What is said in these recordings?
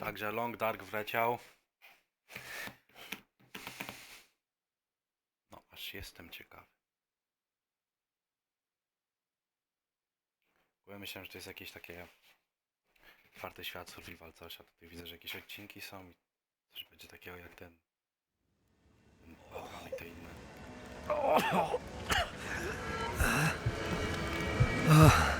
Także Long Dark wleciał. No, aż jestem ciekawy. Bo ja myślałem, że to jest jakieś takie czwarty świat, survival, coś, a tutaj widzę, że jakieś odcinki są i coś będzie takiego jak ten. ten Batman i te inne. Szybko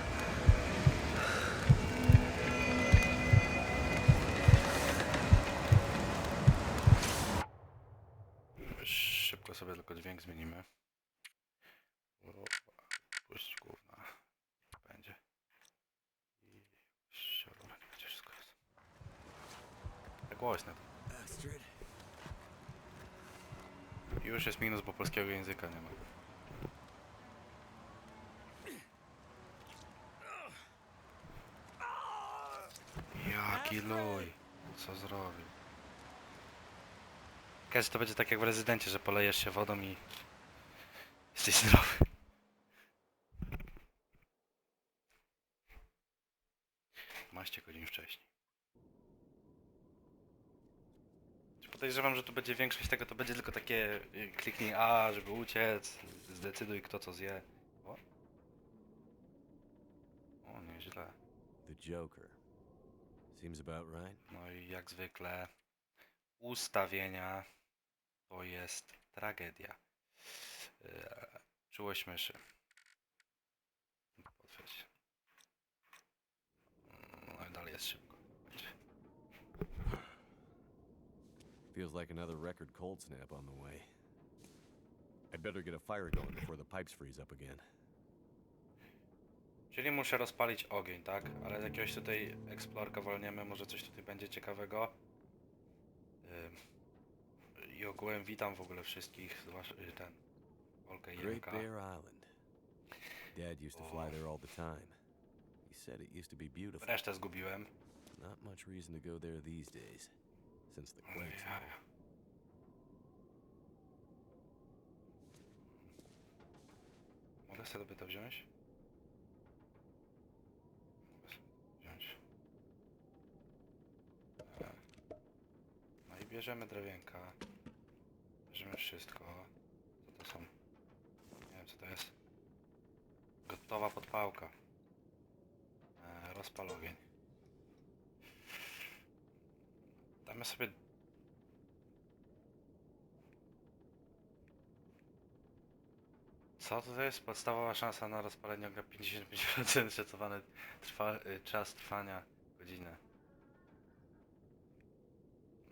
tylko dźwięk zmienimy. Puść główna. Będzie. I siorora, gdzie wszystko jest. Tak głośne. I Już jest minus, bo polskiego języka nie ma. Jaki luj. Co zrobił? Każdy to będzie tak jak w rezydencie, że polejesz się wodą i jesteś zdrowy. Maście godzin wcześniej. Podejrzewam, że tu będzie większość tego, to będzie tylko takie y, kliknij A, żeby uciec, zdecyduj kto co zje. O, o nieźle. The Joker. Seems about right. No i jak zwykle ustawienia to jest tragedia. Czułość myszy. Potwierdź. No dalej jest szybko. Feels like another record cold snap on the way. I'd better get a fire going before the pipes freeze up again. Czyli muszę rozpalić ogień, tak? Ale jakiegoś tutaj eksplorka wolniemy, może coś tutaj będzie ciekawego. Ym, I ogółem witam w ogóle wszystkich, zwłaszcza y, ten, Olkę Great. Bear Island. Dad used to fly there all the time. He said it used to be beautiful. Resztę zgubiłem. Not much reason to go there these days, since the quakes. and all. Mogę sobie to wziąć? Mogę sobie wziąć. E. No i bierzemy drewienka. Bierzemy wszystko. Co to są? Nie wiem co to jest. Gotowa podpałka. E, rozpal ogień. Damy sobie Co to jest? Podstawowa szansa na rozpalenie ognia 55% szacowany trwa, y, czas trwania godzinę.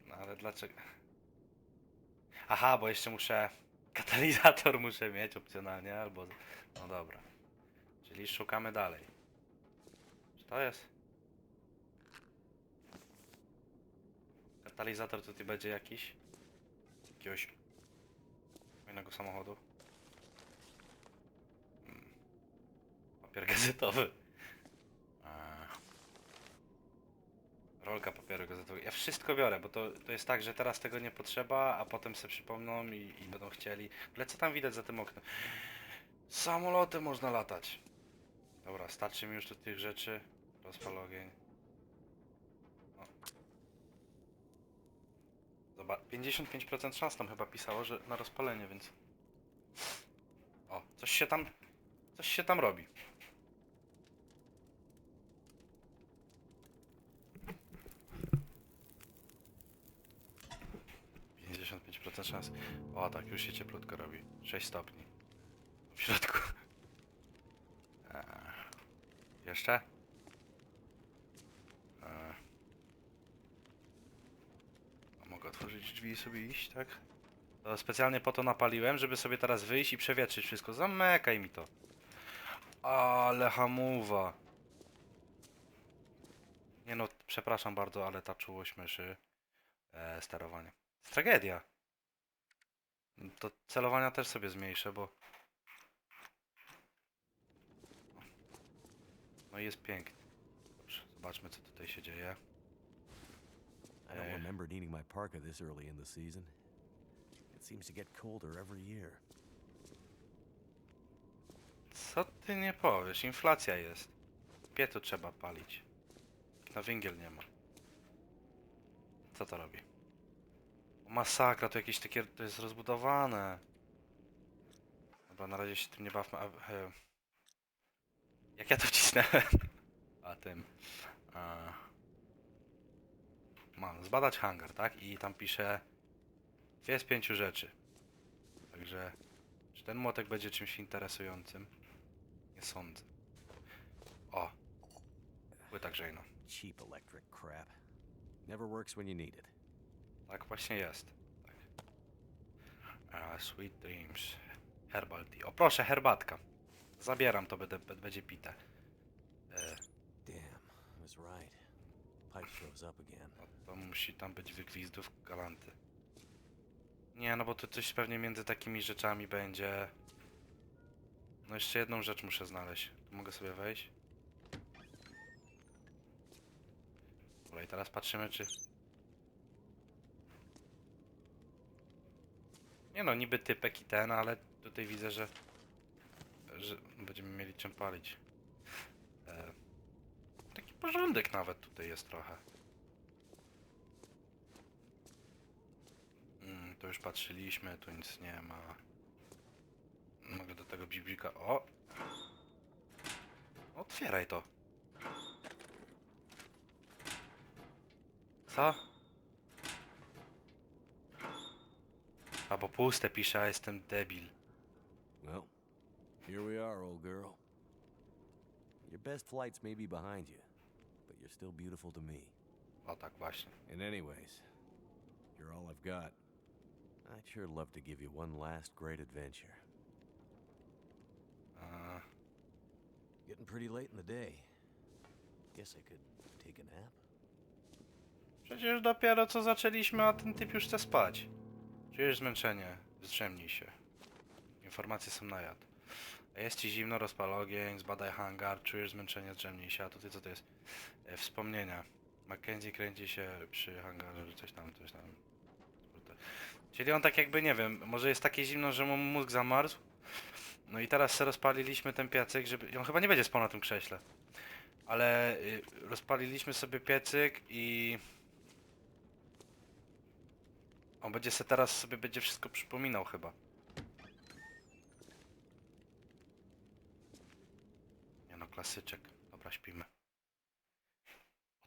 No ale dlaczego? Aha, bo jeszcze muszę katalizator muszę mieć opcjonalnie albo no dobra. Czyli szukamy dalej. Czy to jest? Katalizator tutaj będzie jakiś? Jakiegoś fajnego samochodu? Papier gazetowy. Rolka papieru gazetowego. Ja wszystko biorę, bo to, to jest tak, że teraz tego nie potrzeba, a potem sobie przypomną i, i będą chcieli. Ale co tam widać za tym oknem? Samoloty można latać. Dobra, starczy mi już tu tych rzeczy. Rozpal ogień. No. Zobacz, 55% szans tam chyba pisało, że na rozpalenie, więc... O, coś się tam... Coś się tam robi. Szans. O tak, już się cieplutko robi. 6 stopni. W środku. Eee. Jeszcze? Eee. Mogę otworzyć drzwi i sobie iść, tak? To specjalnie po to napaliłem, żeby sobie teraz wyjść i przewietrzyć wszystko. Zamykaj mi to. Ale hamuwa. Nie no, przepraszam bardzo, ale ta czułość myszy e, sterowanie. To tragedia. To celowania też sobie zmniejszę, bo... No i jest pięknie. Dobrze, zobaczmy co tutaj się dzieje. I don't remember needing my parka this early in the season. It seems to get colder every year. Co ty nie powiesz? Inflacja jest. Pietu trzeba palić. Na węgiel nie ma. Co to robi? Masakra, to jakieś takie... To jest rozbudowane. Dobra, na razie się tym nie bawmy. A, e, jak ja to wcisnąłem? A tym... A, mam zbadać hangar, tak? I tam pisze... Dwie z pięciu rzeczy. Także... Czy ten młotek będzie czymś interesującym? Nie sądzę. O! Płyta grzejna. Cheap electric crap. Never works when you need it. Tak właśnie jest. Tak. Sweet Dreams. Herbal tea. O proszę, herbatka. Zabieram to, będę, będzie pite. E, Damn, I was right. Pipe shows up again. no, to musi tam być wygwizdów galanty. Nie, no bo to coś pewnie między takimi rzeczami będzie. No jeszcze jedną rzecz muszę znaleźć. Tu mogę sobie wejść? Dobra, i teraz patrzymy, czy... Nie no, niby typek i ten, ale tutaj widzę, że... że będziemy mieli czym palić. E, taki porządek nawet tutaj jest trochę. Mm, to już patrzyliśmy, tu nic nie ma. Mogę do tego biblika... O! Otwieraj to. Co? Albo puste pisze, a jestem debil. Well, here we are, old girl. Your best flights may be behind you, but you're still beautiful to me. O tak właśnie. And anyways, you're all I've got. I'd sure love to give you one last great adventure. Eee, Getting pretty late in the day. Guess I could take a nap. Przecież dopiero co zaczęliśmy, a ten typ już chce spać. Czujesz zmęczenie? Zdrzemnij się. Informacje są na jad. Jest ci zimno, rozpal ogień, zbadaj hangar, czujesz zmęczenie, zdrzemnij się. A tutaj co to jest? E, wspomnienia. Mackenzie kręci się przy hangarze, coś tam, coś tam. Czyli on tak jakby, nie wiem, może jest takie zimno, że mu mózg zamarzł? No i teraz rozpaliliśmy ten piecyk, żeby... On chyba nie będzie spał na tym krześle. Ale y, rozpaliliśmy sobie piecyk i... On będzie se teraz sobie będzie wszystko przypominał chyba. Nie no, klasyczek. Dobra, śpimy.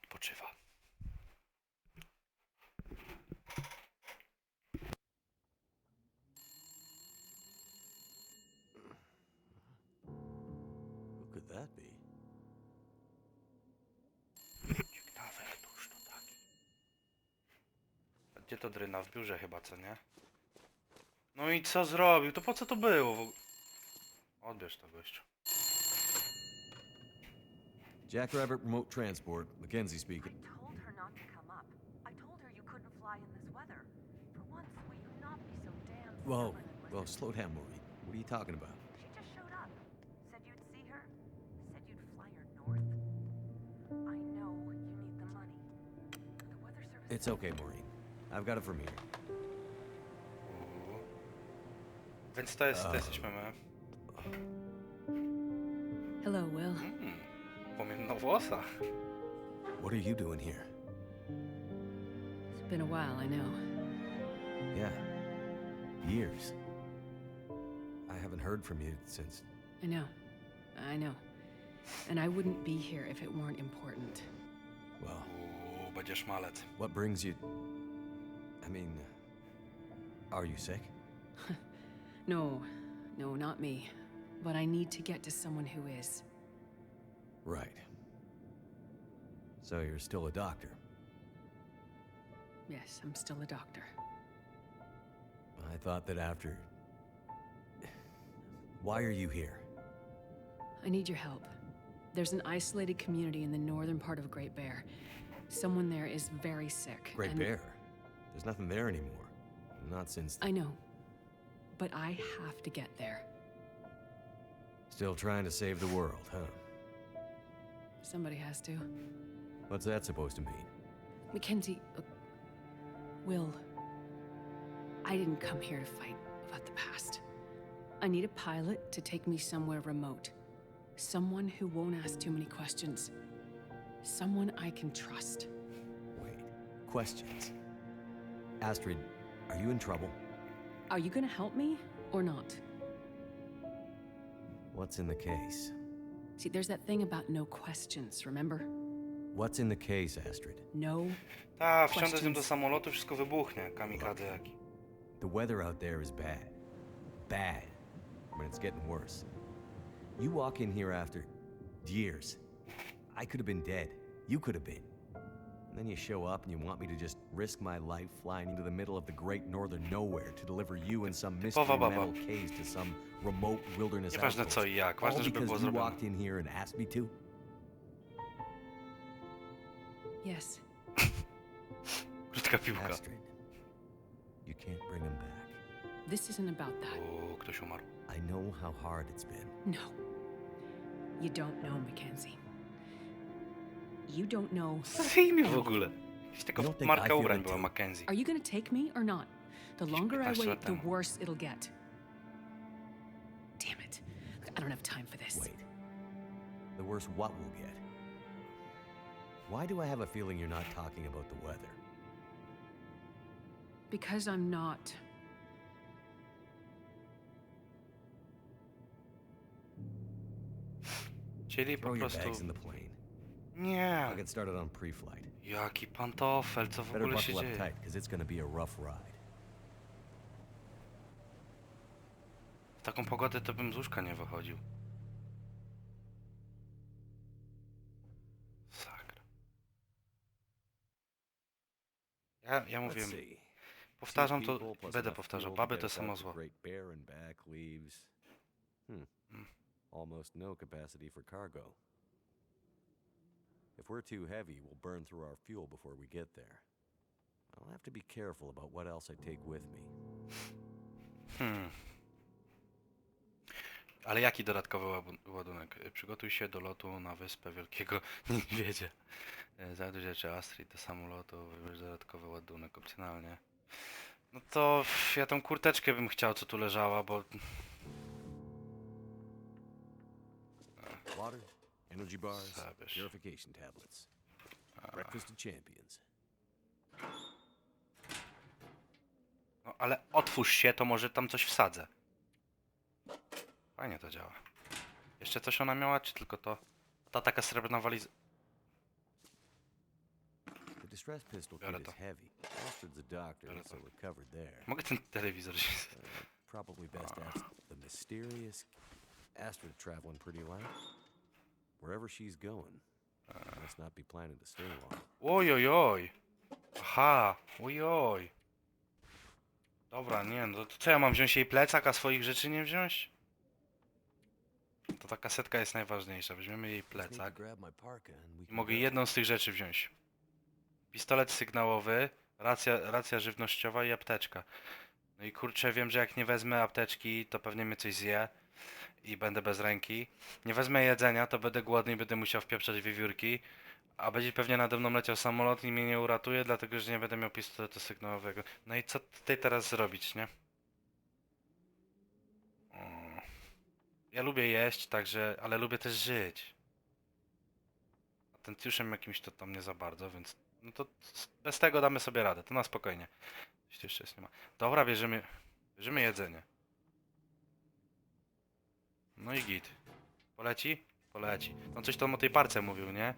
Odpoczywa. Gdzie to dryna? W biurze chyba, co nie? No i co zrobił? To po co to było? w ogóle? Odbierz to, gościu. Jackrabbit Remote Transport, Mackenzie speaking. I told her not to come up. I told her you couldn't fly in this weather. For once, will you not be so damn Whoa, stubborn and well, listen? slow down, Maureen. What are you talking about? She just showed up. Said you'd see her. Said you'd fly her north. I know you need the money. The weather service. It's okay, Maureen. I've got it from here. Więc to jest, to jesteśmy my. Hello, Will. Mm, płomiennowłosa. What are you doing here? It's been a while, I know. Yeah. Years. I haven't heard from you since. I know. I know. And I wouldn't be here if it weren't important. Well, Uuu, będzie szmalec. what brings you. I mean. Are you sick? No, no, not me. But I need to get to someone who is. Right. So you're still a doctor? Yes, I'm still a doctor. I thought that after. Why are you here? I need your help. There's an isolated community in the northern part of Great Bear. Someone there is very sick. Great Bear. There's nothing there anymore. Not since. I know. But I have to get there. Still trying to save the world, huh? Somebody has to. What's that supposed to mean? Mackenzie, look, Will, I didn't come here to fight about the past. I need a pilot to take me somewhere remote. Someone who won't ask too many questions. Someone I can trust. Wait. Questions. Astrid, are you in trouble? Are you gonna help me or not? What's in the case? See, there's that thing about no questions, remember? What's in the case, Astrid? No Ta, wsiądę z nim do Questions. samolotu, wszystko wybuchnie. Kamikadze jaki. The weather out there is bad. Bad. I mean, it's getting worse. You walk in here after years. I could have been dead. You could have been. And then you show up and you want me to just risk my life flying into the middle of the great northern nowhere to deliver you in some mystery Typowa baba. metal case to some remote wilderness Nieważne outpost. co i jak, All ważne żeby było because you zrobione. walked in here and asked me to? Yes. Brzydka piłka. Astrid, you can't bring him back. This isn't about that. O, ktoś umarł. I know how hard it's been. No. You don't know, Mackenzie. You don't know. Co za imię w ogóle? Jakaś taka You don't think marka feel ubrań była too? Mackenzie. Are you gonna take me or not? The longer I 15 wait, the temu. worse it'll get. Damn it. I don't have time for this. Wait. The worse what we'll get? Why do I have a feeling you're not talking about the weather? Because I'm not. Czyli po Throw your prostu... bags in the plane. Nie! I'll get started on pre-flight. Jaki pantofel, co w Better ogóle się buckle up dzieje? tight, because it's gonna be a rough ride. W taką pogodę to bym z łóżka nie wychodził. Sakra. Ja, ja Let's mówię, see. powtarzam to, people plus będę enough powtarzał, fuel to baby to samo zło. Great Bear and back leaves. Hmm. Hmm. Almost no capacity for cargo. If we're too heavy, we'll burn through our fuel before we get there. I'll have to be careful about what else I take with me. Hmm. Ale jaki dodatkowy ładunek? Y, Przygotuj się do lotu na wyspę Wielkiego Niedźwiedzia. Y, Znajduj rzeczy Astrid do samolotu, wybierz dodatkowy ładunek opcjonalnie. No to ja tą kurteczkę bym chciał, co tu leżała, bo Water, energy bars, Zabierz. purification tablets. Breakfast of champions. No ale otwórz się, to może tam coś wsadzę. Fajnie to działa. Jeszcze coś ona miała, czy tylko to? Ta taka srebrna waliza. The distress pistol Biorę kit to. is heavy. Astrid's a doctor, Biorę so to. we're covered there. Mogę ten telewizor się... Uh, probably best ask the mysterious Astrid traveling pretty light. Wherever she's going, must not be planning to stay long. Ojojoj! Aha! Ojoj! Dobra, nie no to co ja mam wziąć jej plecak, a swoich rzeczy nie wziąć? To ta kasetka jest najważniejsza. Weźmiemy jej plecak. I mogę jedną z tych rzeczy wziąć. Pistolet sygnałowy, racja, racja żywnościowa i apteczka. No i kurczę, wiem, że jak nie wezmę apteczki, to pewnie mnie coś zje i będę bez ręki. Nie wezmę jedzenia, to będę głodny i będę musiał wpieprzać wiewiórki. A będzie pewnie nade mną leciał samolot i mnie nie uratuje, dlatego że nie będę miał pistoletu sygnałowego. No i co tutaj teraz zrobić, nie? Ja lubię jeść, także, ale lubię też żyć. Atencjuszem jakimś to tam nie za bardzo, więc no to bez tego damy sobie radę, to na spokojnie. Jeszcze jest nie ma. Dobra, bierzemy, bierzemy jedzenie. No i git. Poleci? Poleci. On coś tam o tej parce mówił, nie?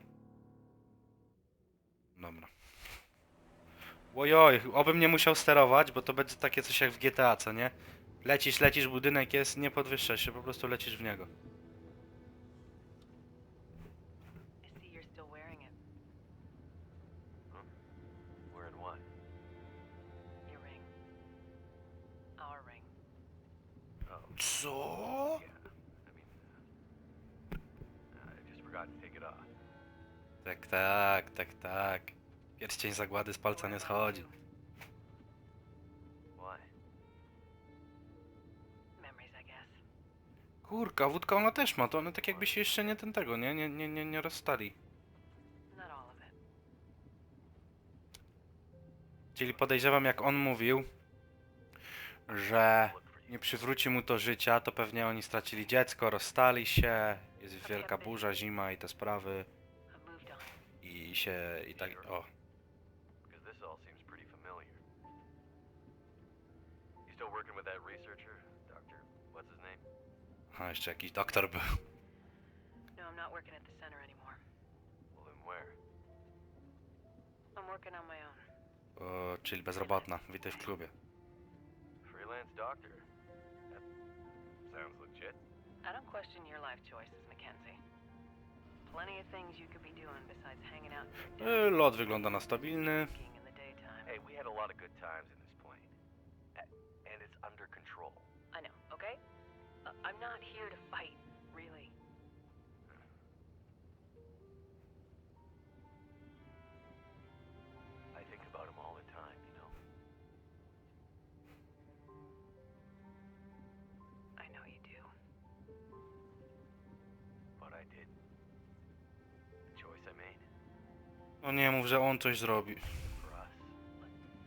Dobra. Ojoj, obym nie musiał sterować, bo to będzie takie coś jak w GTA, co nie? Lecisz, lecisz, budynek jest, nie podwyższasz się, po prostu lecisz w niego. I see you're still wearing it. Wearing what? Your ring. Our ring. Co? Tak, tak, tak. Pierścień zagłady z palca nie schodzi. Why? Memories, I guess. Kurka, wódka ona też ma, to one tak jakby się jeszcze nie ten tego, nie? Nie, nie, nie, nie rozstali. Czyli podejrzewam, jak on mówił, że nie przywróci mu to życia, to pewnie oni stracili dziecko, rozstali się, jest wielka burza, zima i te sprawy. I się i tak. O, Because this all seems pretty familiar. You still working with that researcher? Doctor, what's his name? a jeszcze jakiś doktor był. No, I'm not working at the center anymore. Well, then where? I'm working on my own. O, czyli bezrobotna, witaj w klubie. Freelance doctor. That sounds legit. I don't question your life choices, Mackenzie. E, Lot wygląda na stabilny. drinking in the daytime. Hey, we had a lot of good times in this plane. And it's under control. I know, okay? Uh, I'm not here to fight, No nie mów, że on coś zrobi. for.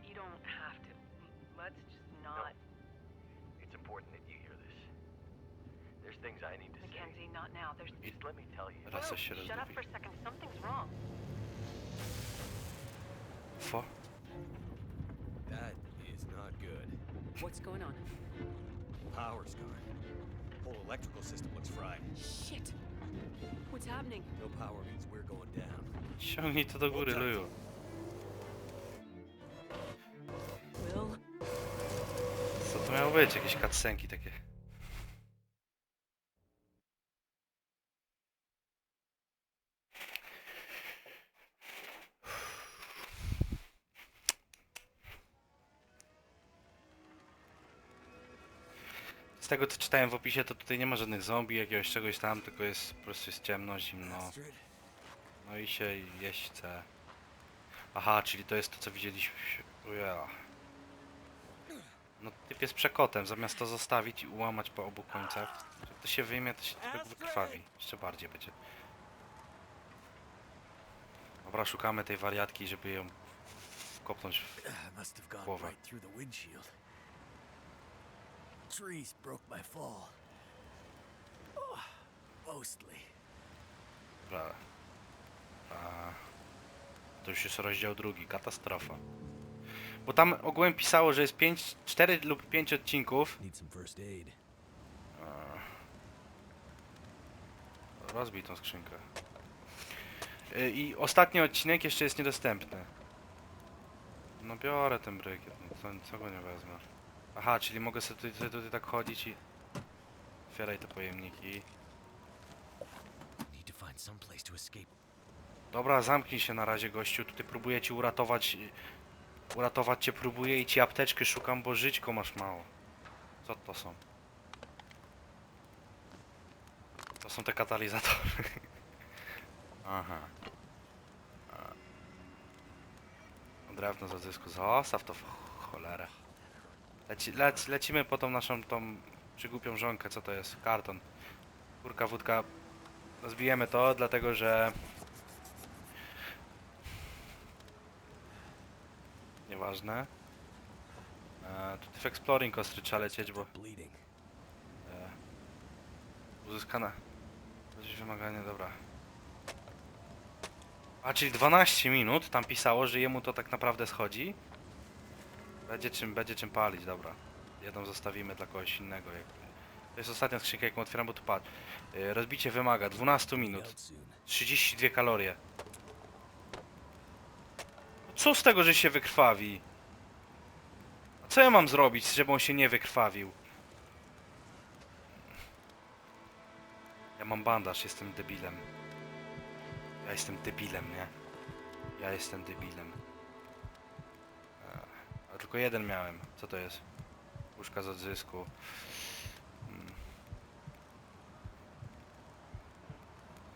You don't have to. Let's just not. It's important that you hear this. There's things I need to say. Mackenzie, not now. There's. Just let me tell you. Raz Will, coś się shut up rozmówi. for a second. Something's wrong. Fo? That is not good. What's going on? Power's gone. Whole electrical system looks fried. Shit! What's happening? No power means we're going down. Ciągnij to do góry, Luju. Will? Co to miało być? Jakieś cutscenki takie. Z tego co czytałem w opisie, to tutaj nie ma żadnych zombie, jakiegoś czegoś tam, tylko jest po prostu jest ciemno, zimno. No i się jeść chce. Aha, czyli to jest to co widzieliśmy. Ujela. No typ jest przekotem, zamiast to zostawić i ułamać po obu końcach. Jak to się wyjmie, to się tylko wykrwawi. Jeszcze bardziej będzie. Dobra, szukamy tej wariatki, żeby ją kopnąć w... Głowę. right through the windshield. Trees broke my fall. Oh, mostly. Dobra. A... To już jest rozdział drugi, katastrofa. Bo tam ogółem pisało, że jest 5, 4 lub 5 odcinków. Need some first aid. Rozbij tą skrzynkę. Y, I ostatni odcinek jeszcze jest niedostępny. No biorę ten brykiet, no co, co go nie wezmę. Aha, czyli mogę sobie tutaj, sobie tutaj tak chodzić i... Otwieraj te pojemniki. Need to find some place to escape. Dobra, zamknij się na razie gościu, tutaj próbuję ci uratować... Uratować cię próbuję i ci apteczkę szukam, bo żyćko masz mało. Co to są? To są te katalizatory. Aha. Drewno z odzysku. Zostaw to w cholerę. Leci, lec, lecimy po tą naszą tą przygłupią żonkę. Co to jest? Karton. Kurka, wódka. Zbijemy to, dlatego że... Nieważne. E, tutaj w Exploring ostry trzeba lecieć, bo... E, uzyskane. Jakieś wymaganie, dobra. A, czyli 12 minut, tam pisało, że jemu to tak naprawdę schodzi. Będzie czym, będzie czym palić, dobra. Jedną zostawimy dla kogoś innego. Jak... To jest ostatnia skrzynka, jaką otwieram, bo tu patrz. E, rozbicie wymaga 12 Be minut. out soon. 32 kalorie. Co z tego, że się wykrwawi? A co ja mam zrobić, żeby on się nie wykrwawił? Ja mam bandaż, jestem debilem. Ja jestem debilem, nie? Ja jestem debilem. A tylko jeden miałem. Co to jest? Łóżka z odzysku. Mm.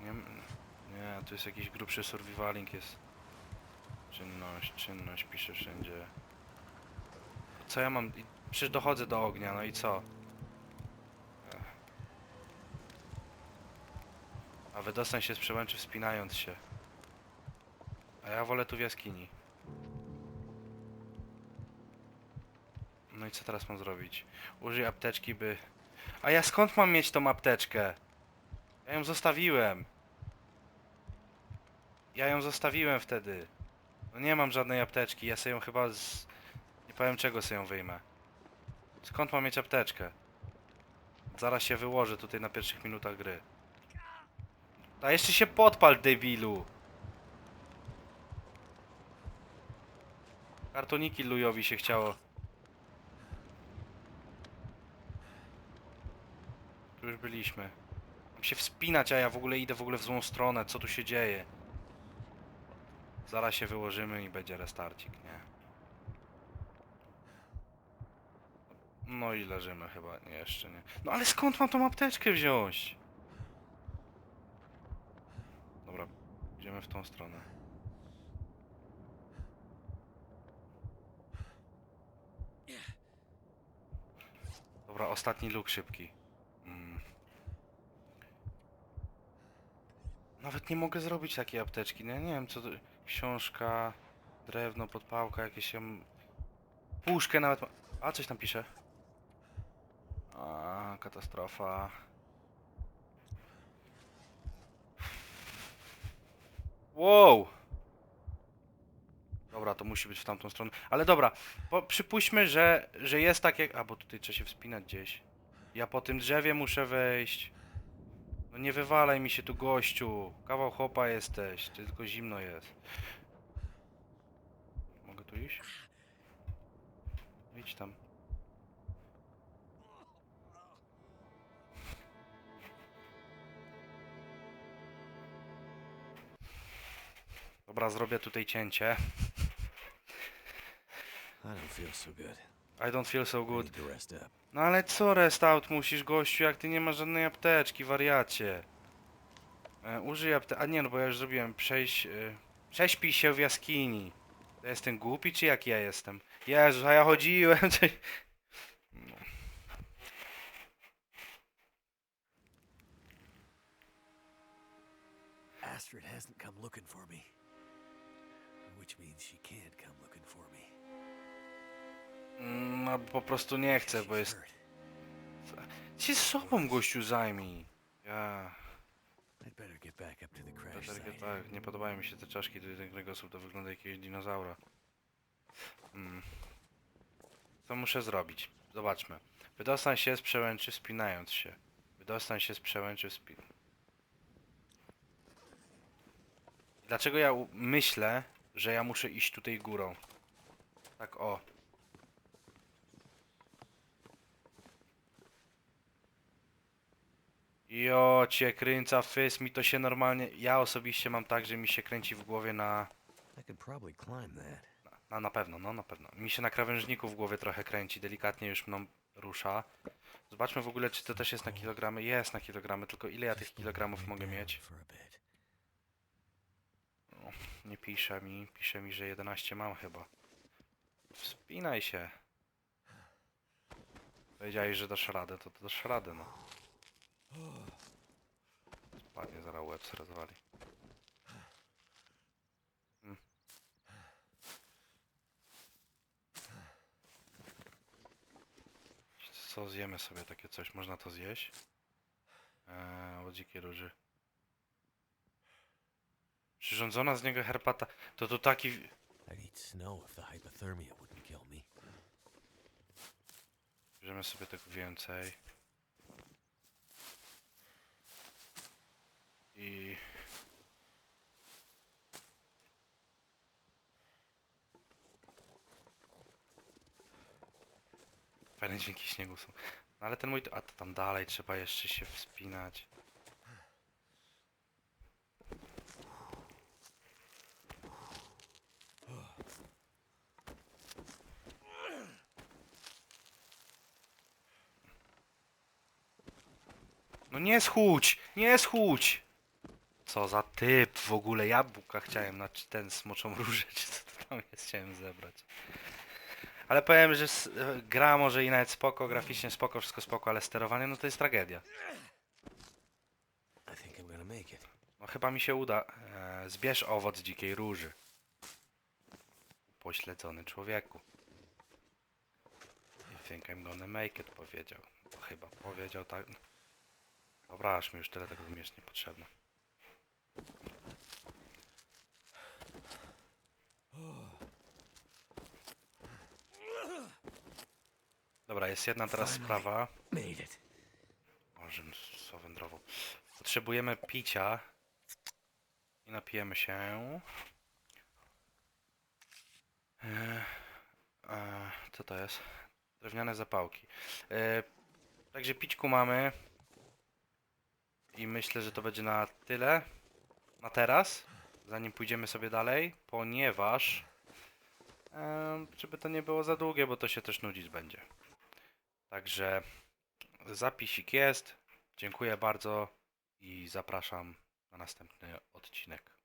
Nie, nie, tu jest jakiś grubszy survivaling jest. Czynność, czynność, pisze wszędzie. Co ja mam? Przecież dochodzę do ognia, no i co? A wydostać się z przełęczy wspinając się. A ja wolę tu w jaskini. I co teraz mam zrobić? Użyj apteczki, by... A ja skąd mam mieć tą apteczkę? Ja ją zostawiłem. Ja ją zostawiłem wtedy. No nie mam żadnej apteczki, ja sobie ją chyba z... Nie powiem czego sobie ją wyjmę. Skąd mam mieć apteczkę? Zaraz się wyłożę tutaj na pierwszych minutach gry. A jeszcze się podpal, debilu! Kartoniki lujowi się chciało. Tu już byliśmy. Mam się wspinać, a ja w ogóle idę w ogóle w złą stronę. Co tu się dzieje? Zaraz się wyłożymy i będzie restarcik, nie? No i leżymy chyba. Nie, jeszcze nie. No ale skąd mam tą apteczkę wziąć? Dobra, idziemy w tą stronę. Dobra, ostatni luk szybki. Mm. Nawet nie mogę zrobić takiej apteczki. No, ja nie wiem co to... Książka, drewno, podpałka, jakieś tam... Puszkę nawet ma... A, coś tam pisze. A, katastrofa. Wow! Dobra, to musi być w tamtą stronę. Ale dobra, bo przypuśćmy, że, że jest tak jak... A, bo tutaj trzeba się wspinać gdzieś. Ja po tym drzewie muszę wejść. No nie wywalaj mi się tu gościu. Kawał chopa jesteś, tylko zimno jest. Mogę tu iść? Idź tam. Dobra, zrobię tutaj cięcie. I don't feel so good. I don't feel so good. No ale co rest out musisz, gościu, jak ty nie masz żadnej apteczki, wariacie. E, użyj apteczki. A nie, no bo ja już zrobiłem. Przejść. E, prześpij się w jaskini. To jestem głupi, czy jak ja jestem? Jezu, a ja chodziłem. Czy... No. Astrid hasn't come looking for me. Which means she can't come looking for me. Mm, No po prostu nie chcę, bo jest. hurt. Się sobą, gościu, zajmij. Ja. Tak, nie podobają mi się te czaszki do jednego osób, to wygląda jakiegoś dinozaura. Mm. Co muszę zrobić? Zobaczmy. Wydostań się z przełęczy spinając się. Wydostań się z przełęczy spin... Dlaczego ja myślę, że ja muszę iść tutaj górą? Tak o. Jo, cię kręca fys, mi to się normalnie... Ja osobiście mam tak, że mi się kręci w głowie na... I could probably climb that. Na, na pewno, no na pewno. Mi się na krawężniku w głowie trochę kręci, delikatnie już mną rusza. Zobaczmy w ogóle, czy to też jest na kilogramy. Jest na kilogramy, tylko ile ja tych kilogramów mogę mieć? For a bit. Nie pisze mi, pisze mi, że 11 mam chyba. Wspinaj się. Powiedziałeś, że dasz radę, to, to dasz radę, no. Spadnie, zaraz łeb se rozwali. Mm. Co zjemy sobie takie coś? Można to zjeść? Eee, o dzikiej róży. Przyrządzona z niego herbata. To to taki... I'd eat snow if the hypothermia wouldn't kill me. Bierzemy sobie tego więcej. I... Fajne dźwięki śniegu są. No ale ten mój... A to tam dalej trzeba jeszcze się wspinać. No nie schudź! Nie schudź! Co za typ w ogóle jabłka chciałem na ten smoczą różę, czy co to tam jest, chciałem zebrać. Ale powiem, że s- gra może i nawet spoko, graficznie spoko, wszystko spoko, ale sterowanie no to jest tragedia. I think I'm gonna make it. No chyba mi się uda. E, zbierz owoc dzikiej róży. Pośledzony człowieku. think I'm gonna make it, powiedział. Chyba powiedział tak. Dobra, aż mi już tyle tego mi jest niepotrzebne. Dobra, jest jedna teraz sprawa. Made it. Może wędrował. Potrzebujemy picia. I napijemy się. E, e, co to jest? Drewniane zapałki. E, także pićku mamy. I myślę, że to będzie na tyle. Na teraz. Zanim pójdziemy sobie dalej. Ponieważ... E, żeby to nie było za długie, bo to się też nudzić będzie. Także zapisik jest. Dziękuję bardzo i zapraszam na następny odcinek.